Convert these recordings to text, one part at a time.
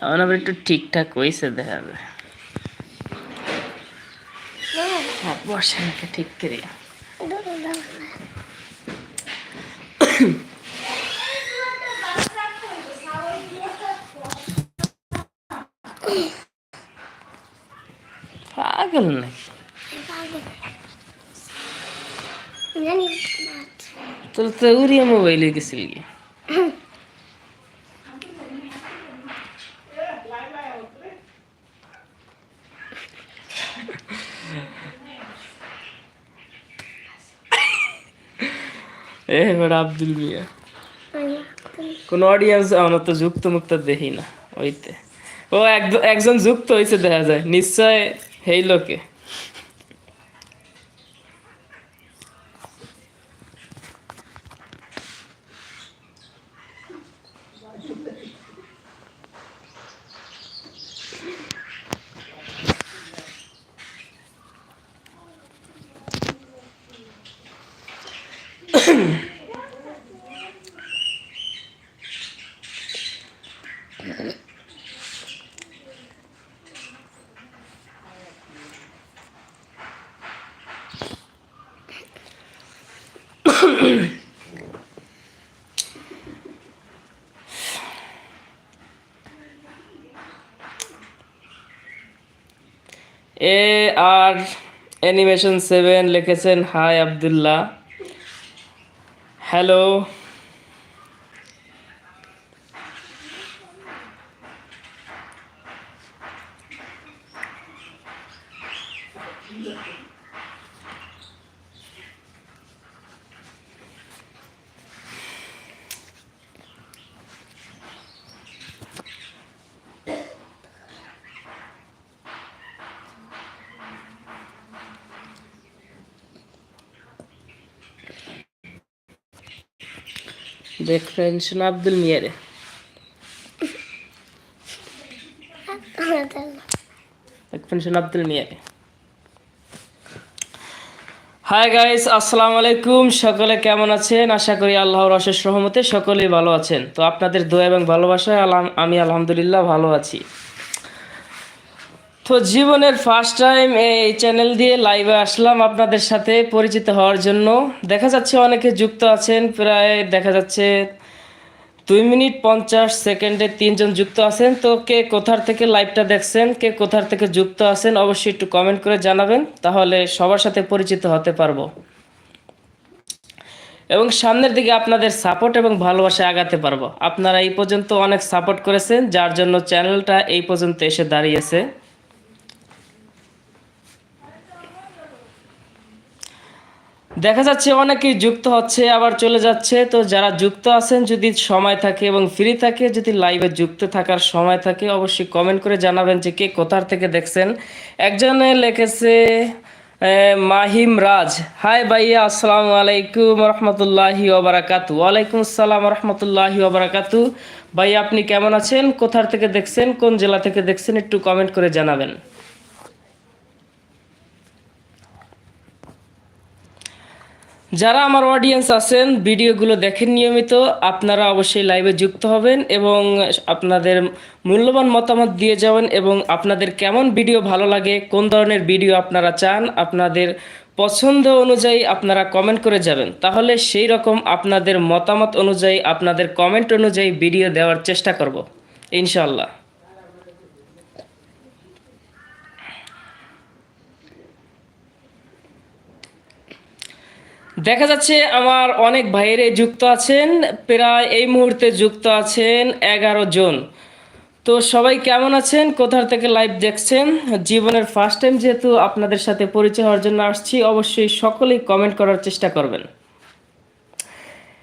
এখন আবার একটু ঠিকঠাক হয়েছে দেখা যাবে হ্যাঁ, বসে নাকি ঠিক করে। পাগল নাকি? তোর তো উড়িয়ে মোবাইলে গেছিল কি এ এবার আব্দুল মিয়া কোন অডিয়েন্স আমরা তো যুক্ত মুক্ত দেখি না ওইতে ও এক- একজন যুক্ত হয়েছে দেখা যায় নিশ্চয় হেই লোকে এ আর অ্যানিমেশন সেভেন লিখেছেন হাই আব্দুল্লাহ হ্যালো দেখবেন শোনা আব্দুল মিয়ারে দেখবেন আব্দুল মিয়ারে হাই গাইস আসসালামু আলাইকুম সকলে কেমন আছেন? আশা করি আল্লাহর অশেষ সহমতে সকলেই ভালো আছেন। তো আপনাদের দোয়া এবং ভালোবাসায় আমি আলহামদুলিল্লাহ ভালো আছি। তো জীবনের ফার্স্ট টাইম এই চ্যানেল দিয়ে লাইভে আসলাম আপনাদের সাথে পরিচিত হওয়ার জন্য। দেখা যাচ্ছে অনেকে যুক্ত আছেন, প্রায় দেখা যাচ্ছে দুই মিনিট পঞ্চাশ সেকেন্ডে তিনজন যুক্ত আছেন। তো কে কোথার থেকে লাইভটা দেখছেন, কে কোথার থেকে যুক্ত আছেন, অবশ্যই একটু কমেন্ট করে জানাবেন, তাহলে সবার সাথে পরিচিত হতে পারব। এবং সামনের দিকে আপনাদের সাপোর্ট এবং ভালোবাসা আগাতে পারব। আপনারা এই পর্যন্ত অনেক সাপোর্ট করেছেন, যার জন্য চ্যানেলটা এই পর্যন্ত এসে দাঁড়িয়েছে। দেখা যাচ্ছে অনেকেই যুক্ত হচ্ছে, আবার চলে যাচ্ছে। তো যারা যুক্ত আছেন, যদি সময় থাকে এবং ফ্রি থাকে, যদি লাইভে যুক্ত থাকার সময় থাকে, অবশ্যই কমেন্ট করে জানাবেন যে কে কোথার থেকে দেখছেন। একজনে লিখেছে মাহিম রাজ। হাই ভাইয়া, আসসালামু আলাইকুম রহমতুল্লাহি ওবরাকাতু ওয়ালাইকুম আসসালাম রহমতুল্লাহি ওবরাকাতু ভাইয়া, আপনি কেমন আছেন? কোথার থেকে দেখছেন? কোন জেলা থেকে দেখছেন? একটু কমেন্ট করে জানাবেন। যারা আমার অডিয়েন্স আছেন, ভিডিওগুলো দেখেন নিয়মিত, আপনারা অবশ্যই লাইভে যুক্ত হবেন এবং আপনাদের মূল্যবান মতামত দিয়ে যাবেন এবং আপনাদের কেমন ভিডিও ভালো লাগে, কোন ধরনের ভিডিও আপনারা চান, আপনাদের পছন্দ অনুযায়ী আপনারা কমেন্ট করে যাবেন। তাহলে সেই রকম আপনাদের মতামত অনুযায়ী, আপনাদের কমেন্ট অনুযায়ী ভিডিও দেওয়ার চেষ্টা করব ইনশাল্লাহ দেখা যাচ্ছে আমার অনেক ভাইয়েরে যুক্ত আছেন, প্রায় এই মুহূর্তে যুক্ত আছেন এগারো জন। তো সবাই কেমন আছেন? কোথার থেকে লাইভ দেখছেন? জীবনের ফার্স্ট টাইম যেহেতু আপনাদের সাথে পরিচয় হওয়ার জন্য আসছি, অবশ্যই সকলেই কমেন্ট করার চেষ্টা করবেন।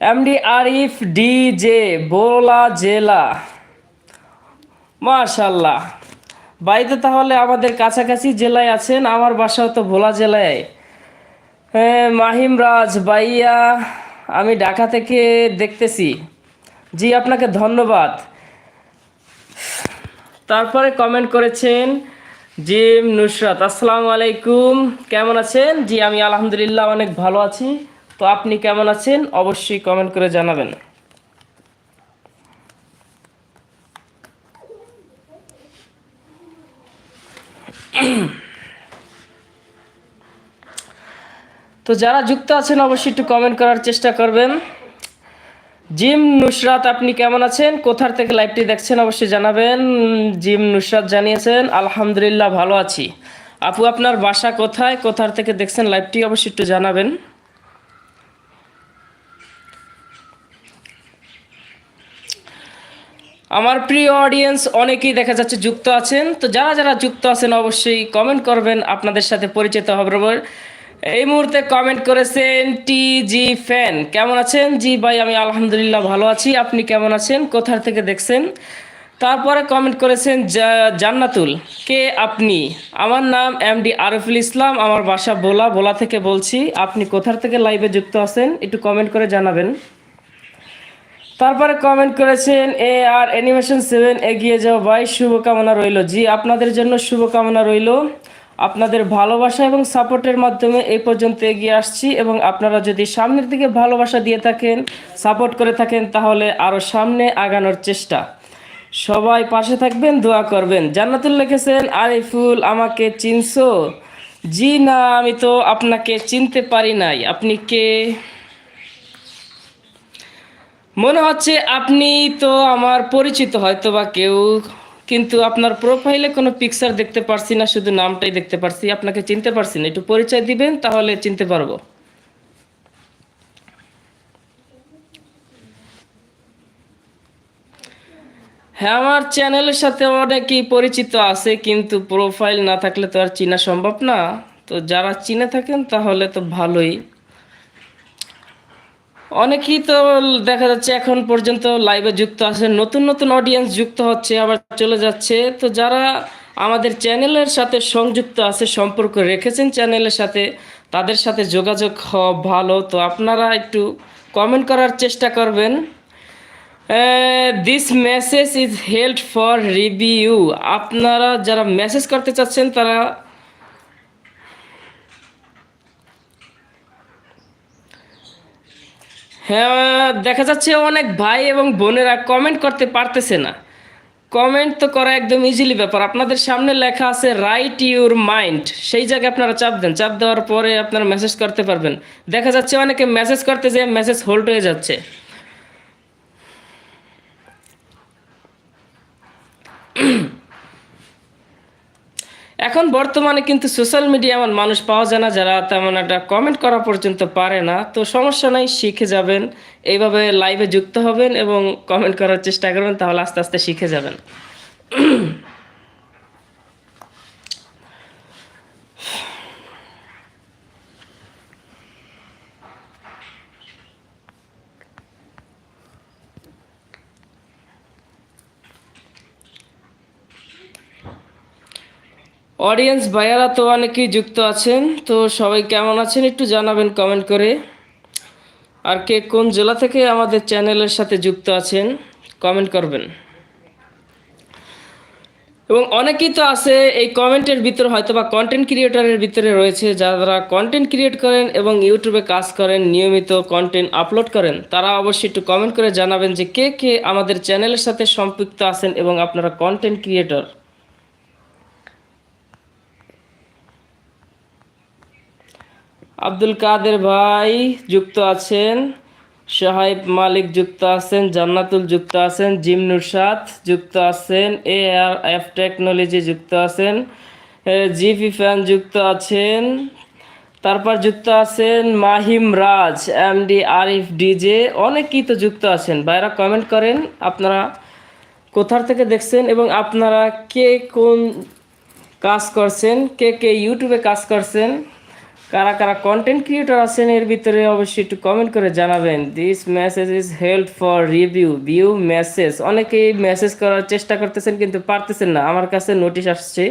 এমডি আরিফ ডি জে বোলা জেলা মাশাল্লাহ বাড়িতে তাহলে আমাদের কাছাকাছি জেলায় আছেন, আমার বাসাও তো ভোলা জেলায়। হ্যাঁ মাহিম রাজ, ভাইয়া, আমি ঢাকা থেকে দেখতেছি। জি, আপনাকে ধন্যবাদ। তারপরে কমেন্ট করেছেন জি নুসরাত, আসসালামু আলাইকুম, কেমন আছেন? জি, আমি আলহামদুলিল্লাহ অনেক ভালো আছি। তো আপনি কেমন আছেন? অবশ্যই কমেন্ট করে জানাবেন। তো যারা যুক্ত আছেন, অবশ্যই একটু কমেন্ট করার চেষ্টা করবেন। জিম নুসরাত, আপনি কেমন আছেন? কোথার থেকে লাইভটি দেখছেন, অবশ্যই জানাবেন। জিম নুসরাত জানিয়েছেন, আলহামদুলিল্লাহ, ভালো আছি। আপু, আপনার বাসা কোথায়? কোথার থেকে দেখছেন লাইভটি অবশ্যই একটু জানাবেন। আমার প্রিয় অডিয়েন্স অনেকেই দেখা যাচ্ছে যুক্ত আছেন। তো যারা যারা যুক্ত আছেন, অবশ্যই কমেন্ট করবেন। আপনাদের সাথে পরিচিত হবে। এই মুহূর্তে কমেন্ট করেছেন টি জি ফ্যান কেমন আছেন? জি ভাই, আমি আলহামদুলিল্লাহ ভালো আছি। আপনি কেমন আছেন? কোথার থেকে দেখছেন? তারপরে কমেন্ট করেছেন জান্নাতুল। কে আপনি? আমার নাম এমডি আরফুল ইসলাম, আমার বাসা বোলা বোলা থেকে বলছি। আপনি কোথার থেকে লাইভে যুক্ত আছেন? একটু কমেন্ট করে জানাবেন। তারপরে কমেন্ট করেছেন, এ আর অ্যানিমেশন সেভেন এগিয়ে যাও ভাই, শুভকামনা রইল। জি, আপনাদের জন্য শুভকামনা রইল। আপনাদের ভালোবাসা এবং সাপোর্টের মাধ্যমে এই পর্যন্ত এগিয়ে আসছি এবং আপনারা যদি সামনের দিকে ভালোবাসা দিয়ে থাকেন, সাপোর্ট করে থাকেন, তাহলে আরও সামনে আগানোর চেষ্টা। সবাই পাশে থাকবেন, দোয়া করবেন। জান্নাতুল লিখেছেন আরিফুল আমাকে চিনছো? জি না, আমি তো আপনাকে চিনতে পারি নাই। আপনি কে? মনে হচ্ছে আপনি তো আমার পরিচিত হয়তো বা কেউ। কিন্তু আপনার প্রোফাইলে কোনো পিকচার দেখতে পারছি না, শুধু নামটাই দেখতে পারছি। আপনাকে চিনতে পারছি না। একটু পরিচয় দিবেন, তাহলে চিনতে পারব। হ্যাঁ আমার চ্যানেলের সাথে অনেকেই পরিচিত আছে, কিন্তু প্রোফাইল না থাকলে তো আর চিনা সম্ভব না। তো যারা চিনে থাকেন, তাহলে তো ভালোই। অনেকেই তো দেখা যাচ্ছে এখন পর্যন্ত লাইভে যুক্ত আছে, নতুন নতুন অডিয়েন্স যুক্ত হচ্ছে, আবার চলে যাচ্ছে। তো যারা আমাদের চ্যানেলের সাথে সংযুক্ত আছে, সম্পর্ক রেখেছেন চ্যানেলের সাথে, তাদের সাথে যোগাযোগ হওয়া ভালো। তো আপনারা একটু কমেন্ট করার চেষ্টা করবেন। This message is held for review আপনারা যারা মেসেজ করতে চাচ্ছেন, তারা হ্যাঁ দেখা যাচ্ছে অনেক ভাই এবং বোনেরা কমেন্ট করতে পারতেছে না। কমেন্ট তো করা একদম ইজিলি ব্যাপার। আপনাদের সামনে লেখা আছে রাইট ইউর মাইন্ড সেই জায়গায় আপনারা চাপ দেন। চাপ দেওয়ার পরে আপনারা মেসেজ করতে পারবেন। দেখা যাচ্ছে অনেকে মেসেজ করতে যে মেসেজ হোল্ড হয়ে যাচ্ছে। এখন বর্তমানে কিন্তু সোশ্যাল মিডিয়া এমন মানুষ পাওয়া যায় না যারা তেমন একটা কমেন্ট করা পর্যন্ত পারে না। তো সমস্যা নাই, শিখে যাবেন। এইভাবে লাইভে যুক্ত হবেন এবং কমেন্ট করার চেষ্টা করবেন, তাহলে আস্তে আস্তে শিখে যাবেন। অডিয়েন্স ভাইয়ারা তো অনেকেই যুক্ত আছেন, তো সবাই কেমন আছেন একটু জানাবেন কমেন্ট করে। আর কে কোন জেলা থেকে আমাদের চ্যানেলের সাথে যুক্ত আছেন কমেন্ট করবেন। এবং অনেকেই তো আছে, এই কমেন্টের ভিতরে হয়তো বা কন্টেন্ট ক্রিয়েটরের ভিতরে রয়েছে, যারা কন্টেন্ট ক্রিয়েট করেন এবং ইউটিউবে কাজ করেন, নিয়মিত কন্টেন্ট আপলোড করেন, তারা অবশ্যই একটু কমেন্ট করে জানাবেন যে কে কে আমাদের চ্যানেলের সাথে সম্পৃক্ত আছেন এবং আপনারা কন্টেন্ট ক্রিয়েটর আব্দুল কাদের ভাই যুক্ত আছেন, সাহেব মালিক যুক্ত আছেন, জান্নাতুল যুক্ত আছেন, জিম নুরসাদ যুক্ত আছেন এ আর এফ টেকনোলজি যুক্ত আছেন জিপি ফ্যান যুক্ত আছেন, তারপর যুক্ত আছেন মাহিম রাজ, এমডি আরিফ ডিজে, অনেকেই তো যুক্ত আছেন। ভাইরা কমেন্ট করেন, আপনারা কোথার থেকে দেখছেন এবং আপনারা কে কোন কাজ করছেন, কে কে ইউটিউবে কাজ করছেন? কারা কারা কন্টেন্ট ক্রিয়েটর আছেন এর ভিতরে অবশ্যই একটু কমেন্ট করে জানাবেন। This message is help for review view message অনেকেই মেসেজ করার চেষ্টা করতেছেন কিন্তু পারতেছেন না। আমার কাছে নোটিশ আসছে।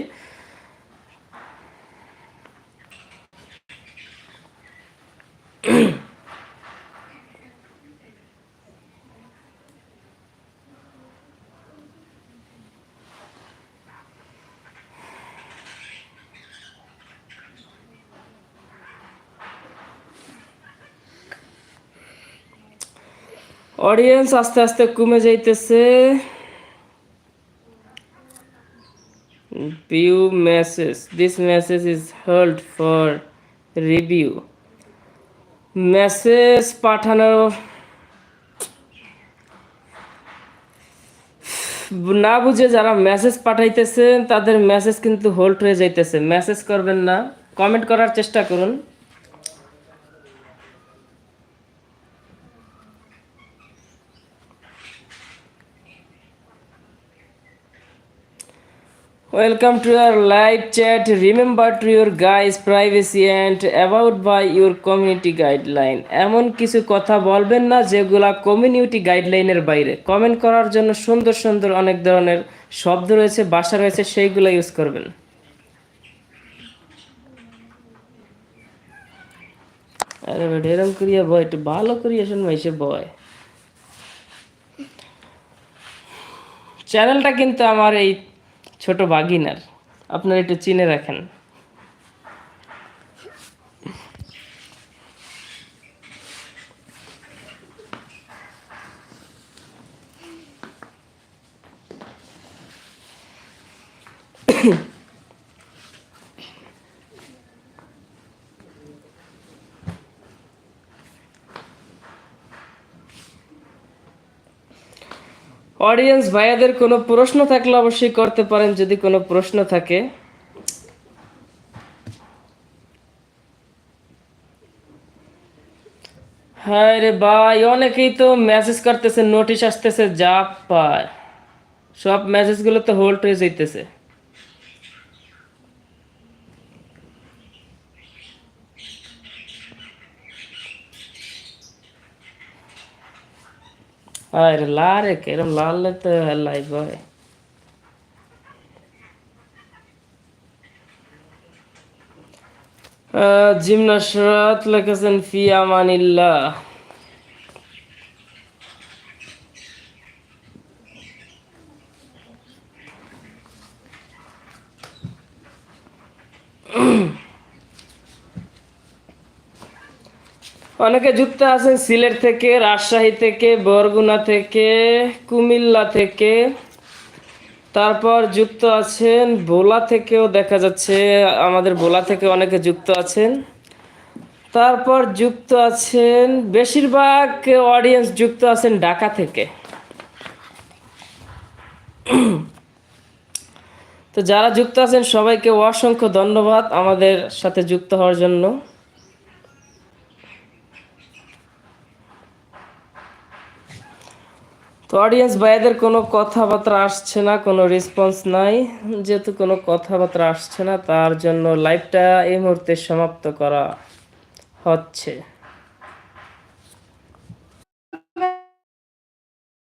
অডিয়েন্স আস্তে আস্তে কমে যাইতেছে। View message. This message is held for review. Message পাঠানো না বুঝে যারা মেসেজ পাঠাইতেছেন, তাদের মেসেজ কিন্তু হোল্ড হয়ে যাইতেছে। মেসেজ করবেন না। কমেন্ট করার চেষ্টা করুন। Welcome to your live chat remember to your guys privacy and about by your community guideline এমন কিছু কথা বলবেন না যেগুলা কমিউনিটি গাইডলাইনের বাইরে। কমেন্ট করার জন্য সুন্দর সুন্দর অনেক ধরনের শব্দ রয়েছে, ভাষা রয়েছে, সেইগুলো ইউজ করবেন। আরে এরম করিয়া বয়, একটু ভালো করিয়া শুন মাইসে বয়। চ্যানেলটা কিন্তু আমার এই ছোট বাগিনার। আপনারা একটু চিনে রাখেন। অডিয়েন্স ভাইয়াদের কোনো প্রশ্ন থাকলে অবশ্যই করতে পারেন, যদি কোনো প্রশ্ন থাকে। হ্যাঁ রে ভাই, অনেকেই তো মেসেজ করতেছে নোটিশ আসতেছে, যা পায়। সব মেসেজগুলো তো হোল্ড হয়ে যাইতেছে। আরে লারে কেরম লাল তো হেলাই ভাই জিমনাসরাত লেখেছেন ফি আমানিল্লাহ অনেকে যুক্ত আছেন সিলেট থেকে, রাজশাহী থেকে, বরগুনা থেকে, কুমিল্লা থেকে। তারপর যুক্ত আছেন বোলা থেকেও দেখা যাচ্ছে, আমাদের বোলা থেকে অনেকে যুক্ত আছেন। তারপর যুক্ত আছেন, বেশিরভাগ অডিয়েন্স যুক্ত আছেন ঢাকা থেকে। তো যারা যুক্ত আছেন সবাইকে অসংখ্য ধন্যবাদ আমাদের সাথে যুক্ত হওয়ার জন্য। তো অডিয়েন্স ভাইদের কোনো কথাবার্তা আসছে না, কোনো রেসপন্স নাই। যেহেতু কোনো কথাবার্তা আসছে না, তার জন্য লাইভটা এই মুহূর্তে সমাপ্ত করা হচ্ছে।